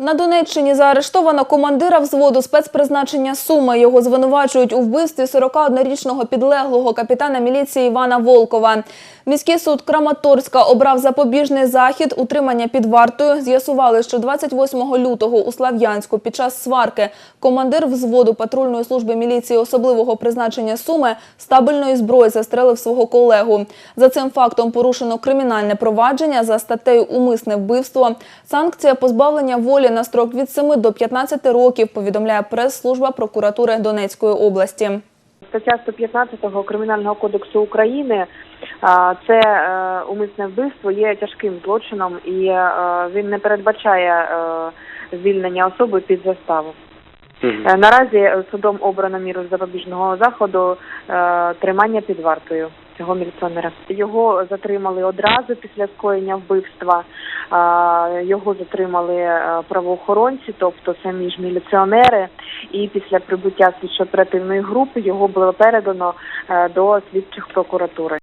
На Донеччині заарештовано командира взводу спецпризначення Суми. Його звинувачують у вбивстві 41-річного підлеглого капітана міліції Івана Волкова. Міський суд Краматорська обрав запобіжний захід утримання під вартою. З'ясували, що 28 лютого у Слав'янську під час сварки командир взводу патрульної служби міліції особливого призначення Суми стабільної зброї застрелив свого колегу. За цим фактом порушено кримінальне провадження за статтею «Умисне вбивство». Санкція позбавлення волі на строк від 7 до 15 років, повідомляє прес-служба прокуратури Донецької області. Стаття 115 Кримінального кодексу України це е, умисне вбивство є тяжким злочином і е, він не передбачає е, звільнення особи під заставу. Наразі судом обрано міру запобіжного заходу тримання під вартою цього міліціонера. Його затримали одразу після скоєння вбивства. Його затримали е, правоохоронці, тобто самі ж міліціонери. І після прибуття слідчо-оперативної групи його було передано е, до слідчих прокуратури.